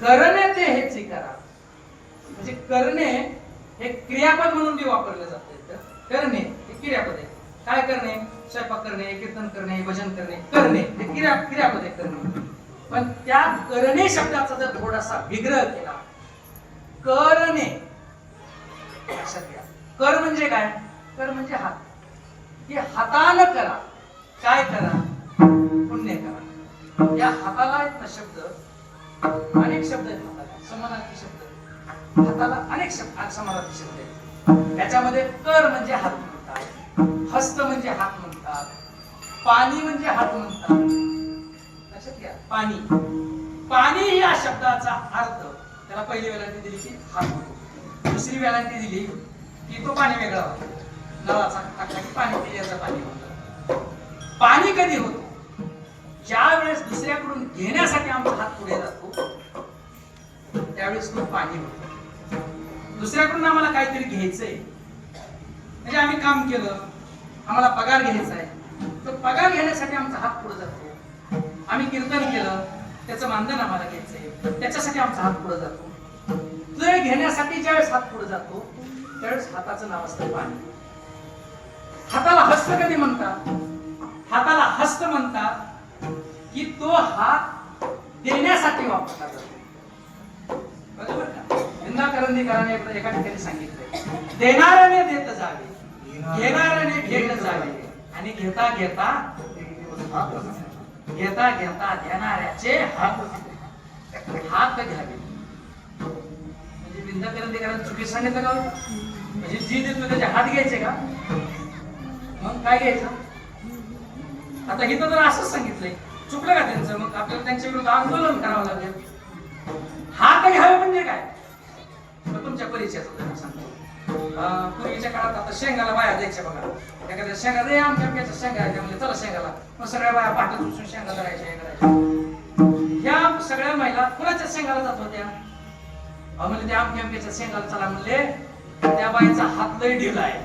करणे ते हेच करा म्हणजे करणे हे क्रियापद म्हणून जे वापरलं जाते. करणे हे क्रियापद आहे. काय करणे? स्वयंपाक करणे कीर्तन करणे भजन करणे करणे हे क्रिया क्रियापद आहे करणे. पण त्या करणे शब्दाचा जर थोडासा विग्रह केला करणे लक्षात घ्या. कर म्हणजे काय? कर म्हणजे हात. की हातानं करा. काय करा? पुण्य करा. या हाताला आहेत ना शब्द अनेक शब्द आहेत हाताला. समानार्थी शब्द हाताला अनेक शब्द समानार्थी शब्द आहेत. त्याच्यामध्ये कर म्हणजे हात म्हणतात. हस्त म्हणजे हात म्हणतात. पाणी म्हणजे हात म्हणतात. लक्षात घ्या. पाणी. पाणी या शब्दाचा अर्थ. त्याला पहिली वेलांटी दिली की हात होतो दुसरी वेलांटी दिली की तो पाणी वेगळा होतो. नळाचा टाकला की पाणी पिण्याचं पाणी होतं. पाणी कधी होतो? ज्या वेळेस दुसऱ्याकडून घेण्यासाठी आमचा हात पुढे त्यावेळेस तो पाणी होतो. दुसऱ्याकडून आम्हाला काहीतरी घ्यायचंय. म्हणजे आम्ही काम केलं आम्हाला पगार घ्यायचा आहे. तो पगार घेण्यासाठी आमचा हात पुढे जातो. आम्ही कीर्तन केलं त्याचं मानधन आम्हाला घ्यायचंय. त्याच्यासाठी आमचा हात पुढे जातो. ते घेण्यासाठी ज्यावेळेस हात पुढे जातो त्यावेळेस हाताचं नाव असतं पाणी. हाताला हस्त कधी म्हणतात? हाताला हस्त म्हणतात की तो हात देण्यासाठी वापरला जातो. यंदा एका ठिकाणी सांगितलंय. देणाऱ्याने देत जावे घेणाऱ्याने घेत जावे. आणि घेता घेता घेता घेता देणाऱ्याचे हात हात घ्यावे. म्हणजे विंदा करंदीकरांनी चुकी सांगितलं का हो? म्हणजे जी देतो त्याचे हात घ्यायचे का? मग काय घ्यायचं? आता हिथं तर असंच सांगितलंय. चुकलं का त्यांचं? मग आपल्याला त्यांच्या विरुद्ध आंदोलन करावं लागेल. हात घ्यावे म्हणजे काय? तुमच्या परिचयाचं त्यांना सांगतो. पूर्वीच्या काळात आता शेंगाला बाया द्यायच्या बघा. एखाद्या शेंगा रे आमच्या आमच्या शेंगा आहे म्हणजे चला शेंगाला. मग सगळ्या बाया पाठत उचलून शेंगा करायच्या हे करायच्या. ह्या सगळ्या महिला कुणाच्या शेंगाला जात होत्या? म्हणजे म्हणले त्या आमच्या आमच्या शेंगाला चला म्हणले त्या बाईचा हात लय ढिला आहे.